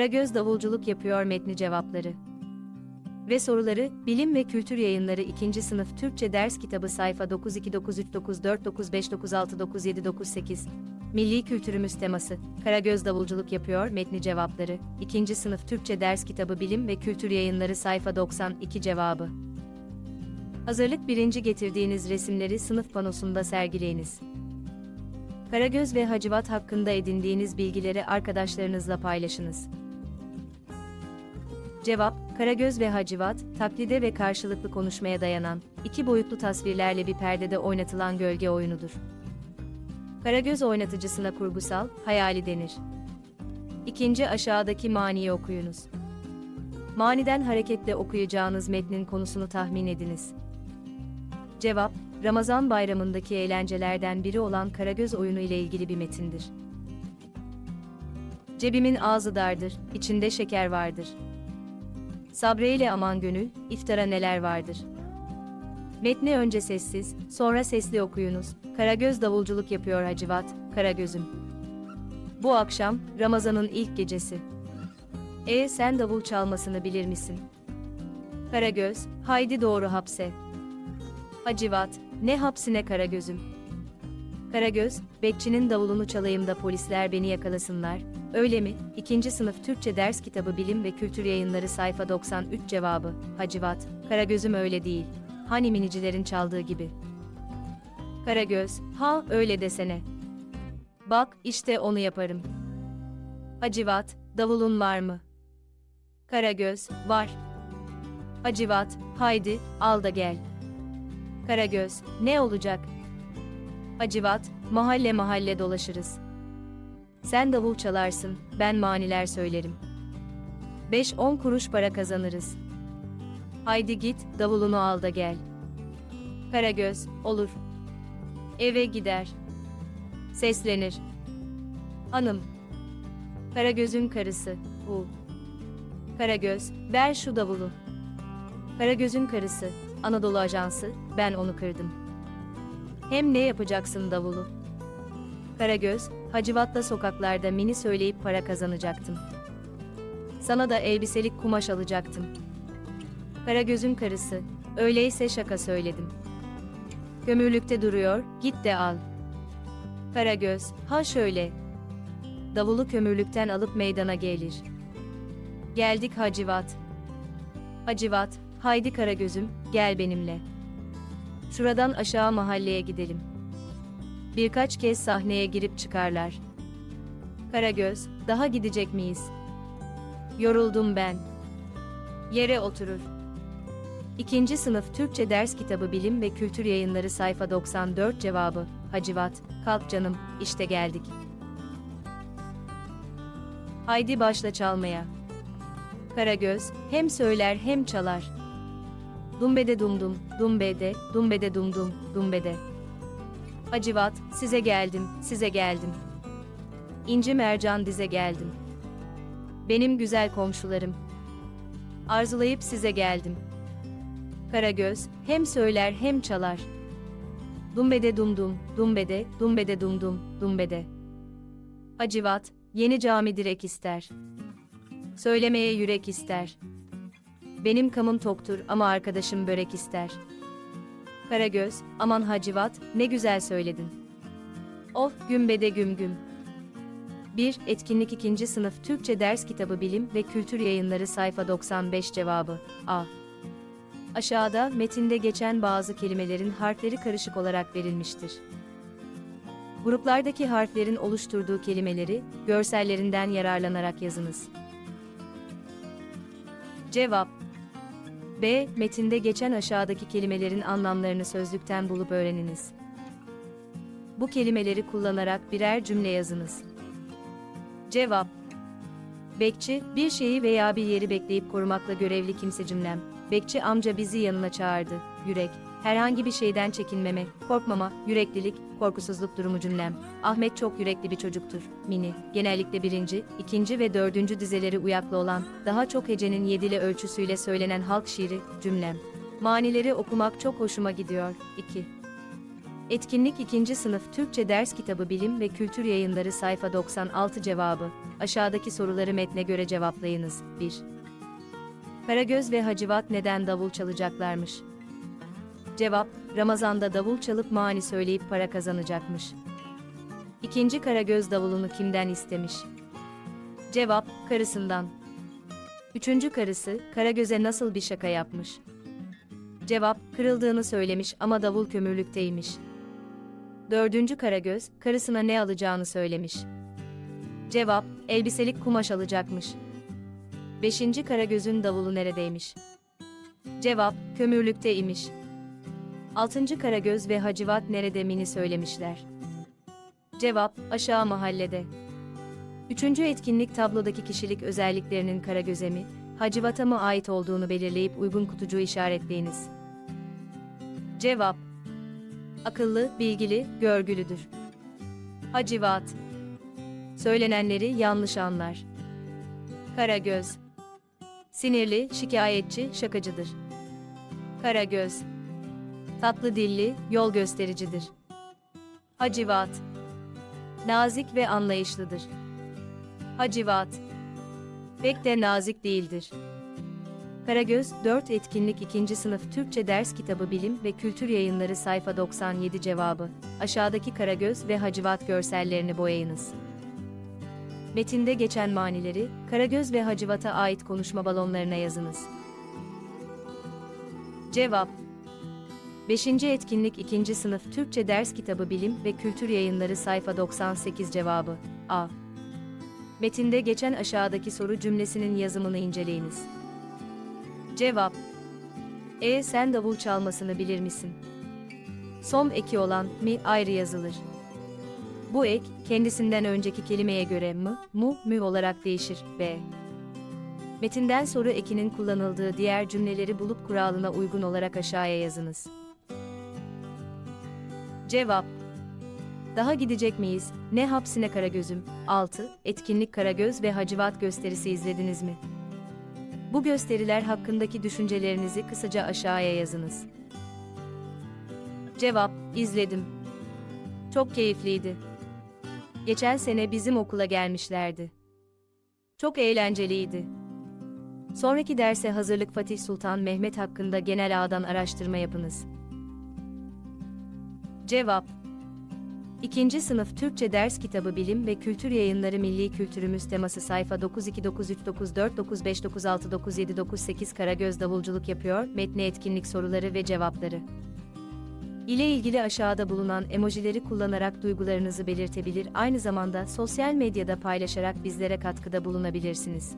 Karagöz davulculuk yapıyor metni cevapları. Ve soruları, Bilim ve Kültür Yayınları 2. Sınıf Türkçe Ders Kitabı sayfa 92939495969798 Milli Kültürümüz teması, Karagöz davulculuk yapıyor metni cevapları, 2. Sınıf Türkçe Ders Kitabı Bilim ve Kültür Yayınları sayfa 92 cevabı. Hazırlık birinci getirdiğiniz resimleri sınıf panosunda sergileyiniz. Karagöz ve Hacivat hakkında edindiğiniz bilgileri arkadaşlarınızla paylaşınız. Cevap, Karagöz ve Hacivat, taklide ve karşılıklı konuşmaya dayanan, iki boyutlu tasvirlerle bir perdede oynatılan gölge oyunudur. Karagöz oynatıcısına kurgusal, hayali denir. İkinci aşağıdaki maniyi okuyunuz. Maniden hareketle okuyacağınız metnin konusunu tahmin ediniz. Cevap, Ramazan bayramındaki eğlencelerden biri olan Karagöz oyunu ile ilgili bir metindir. Cebimin ağzı dardır, içinde şeker vardır. Sabreyle aman gönül, iftara neler vardır. Metni önce sessiz, sonra sesli okuyunuz. Karagöz davulculuk yapıyor Hacivat, Karagöz'üm. Bu akşam, Ramazan'ın ilk gecesi. E sen davul çalmasını bilir misin? Karagöz, haydi doğru hapse. Hacivat, ne hapsine Karagöz'üm. Karagöz, bekçinin davulunu çalayım da polisler beni yakalasınlar. Öyle mi? İkinci sınıf Türkçe ders kitabı Bilim ve Kültür Yayınları sayfa 93 cevabı. Hacivat, Karagöz'üm öyle değil. Hani minicilerin çaldığı gibi. Karagöz, ha öyle desene. Bak, işte onu yaparım. Hacivat, davulun var mı? Karagöz, var. Hacivat, haydi, al da gel. Karagöz, ne olacak? Hacivat, mahalle mahalle dolaşırız. Sen davul çalarsın, ben maniler söylerim. 5-10 kuruş para kazanırız. Haydi git, davulunu al da gel. Karagöz, olur. Eve gider. Seslenir. Hanım. Karagöz'ün karısı, bu. Karagöz, ver şu davulu. Karagöz'ün karısı, Anadolu Ajansı, ben onu kırdım. Hem ne yapacaksın davulu? Karagöz, Hacivat'la sokaklarda mini söyleyip para kazanacaktım. Sana da elbiselik kumaş alacaktım. Karagöz'ün karısı, öyleyse şaka söyledim. Kömürlükte duruyor, git de al. Karagöz, ha şöyle. Davulu kömürlükten alıp meydana gelir. Geldik Hacivat. Hacivat, haydi Karagöz'üm, gel benimle. Şuradan aşağı mahalleye gidelim. Birkaç kez sahneye girip çıkarlar. Karagöz, daha gidecek miyiz? Yoruldum ben. Yere oturur. İkinci sınıf Türkçe ders kitabı Bilim ve Kültür Yayınları sayfa 94 cevabı. Hacivat, kalk canım, işte geldik. Haydi başla çalmaya. Karagöz, hem söyler hem çalar. Dumbede dumdum, dumbede, dumbede dumdum, dumbede. Hacivat, size geldim, size geldim. İnci mercan dize geldim. Benim güzel komşularım. Arzulayıp size geldim. Karagöz, hem söyler hem çalar. Dumbede dumdum, dumbede, dumbede dumdum, dumbede. Hacivat, yeni cami direk ister. Söylemeye yürek ister. Benim kamım toktur ama arkadaşım börek ister. Karagöz, aman Hacivat, ne güzel söyledin. Of, gümbede güm güm. 1. Etkinlik 2. Sınıf Türkçe Ders Kitabı Bilim ve Kültür Yayınları sayfa 95 cevabı. A. Aşağıda metinde geçen bazı kelimelerin harfleri karışık olarak verilmiştir. Gruplardaki harflerin oluşturduğu kelimeleri görsellerinden yararlanarak yazınız. Cevap B. Metinde geçen aşağıdaki kelimelerin anlamlarını sözlükten bulup öğreniniz. Bu kelimeleri kullanarak birer cümle yazınız. Cevap Bekçi, bir şeyi veya bir yeri bekleyip korumakla görevli kimse cümlem. Bekçi amca bizi yanına çağırdı. Yürek, herhangi bir şeyden çekinmeme, korkmama, yüreklilik, korkusuzluk durumu cümlem. Ahmet çok yürekli bir çocuktur. Mini, genellikle birinci, ikinci ve dördüncü dizeleri uyaklı olan, daha çok hecenin yedili ölçüsüyle söylenen halk şiiri, cümlem. Manileri okumak çok hoşuma gidiyor. 2. Etkinlik 2. sınıf Türkçe ders kitabı Bilim ve Kültür Yayınları sayfa 96 cevabı. Aşağıdaki soruları metne göre cevaplayınız. 1. Karagöz ve Hacivat neden davul çalacaklarmış? Cevap, Ramazan'da davul çalıp mani söyleyip para kazanacakmış. İkinci Karagöz davulunu kimden istemiş? Cevap, karısından. Üçüncü karısı, Karagöz'e nasıl bir şaka yapmış? Cevap, kırıldığını söylemiş ama davul kömürlükteymiş. Dördüncü Karagöz, karısına ne alacağını söylemiş. Cevap, elbiselik kumaş alacakmış. Beşinci Karagöz'ün davulu neredeymiş? Cevap, kömürlükteymiş. Altıncı Karagöz ve Hacivat nerede mini söylemişler. Cevap, aşağı mahallede. Üçüncü etkinlik tablodaki kişilik özelliklerinin Karagöz'e mi, Hacivat'a mı ait olduğunu belirleyip uygun kutucuğu işaretleyiniz. Cevap, akıllı, bilgili, görgülüdür. Hacivat, söylenenleri yanlış anlar. Karagöz, sinirli, şikayetçi, şakacıdır. Karagöz, tatlı dilli, yol göstericidir. Hacivat, nazik ve anlayışlıdır. Hacivat, pek de nazik değildir. Karagöz, 4 etkinlik 2. sınıf Türkçe ders kitabı Bilim ve Kültür Yayınları sayfa 97 cevabı. Aşağıdaki Karagöz ve Hacivat görsellerini boyayınız. Metinde geçen manileri, Karagöz ve Hacivat'a ait konuşma balonlarına yazınız. Cevap 5. etkinlik 2. sınıf Türkçe ders kitabı Bilim ve Kültür Yayınları sayfa 98 cevabı. A. Metinde geçen aşağıdaki soru cümlesinin yazımını inceleyiniz. Cevap E sen davul çalmasını bilir misin? Som eki olan mi ayrı yazılır. Bu ek, kendisinden önceki kelimeye göre mı, mu, mü olarak değişir. B. Metinden soru ekinin kullanıldığı diğer cümleleri bulup kuralına uygun olarak aşağıya yazınız. Cevap Daha gidecek miyiz? Ne hapsine Karagöz'üm? 6. Etkinlik Karagöz ve Hacivat gösterisi izlediniz mi? Bu gösteriler hakkındaki düşüncelerinizi kısaca aşağıya yazınız. Cevap, izledim. Çok keyifliydi. Geçen sene bizim okula gelmişlerdi. Çok eğlenceliydi. Sonraki derse hazırlık Fatih Sultan Mehmet hakkında genel ağdan araştırma yapınız. Cevap 2. sınıf Türkçe ders kitabı Bilim ve Kültür Yayınları Milli Kültürümüz teması sayfa 92939495969798 Karagöz davulculuk yapıyor, metni etkinlik soruları ve cevapları. ile ilgili aşağıda bulunan emojileri kullanarak duygularınızı belirtebilir, aynı zamanda sosyal medyada paylaşarak bizlere katkıda bulunabilirsiniz.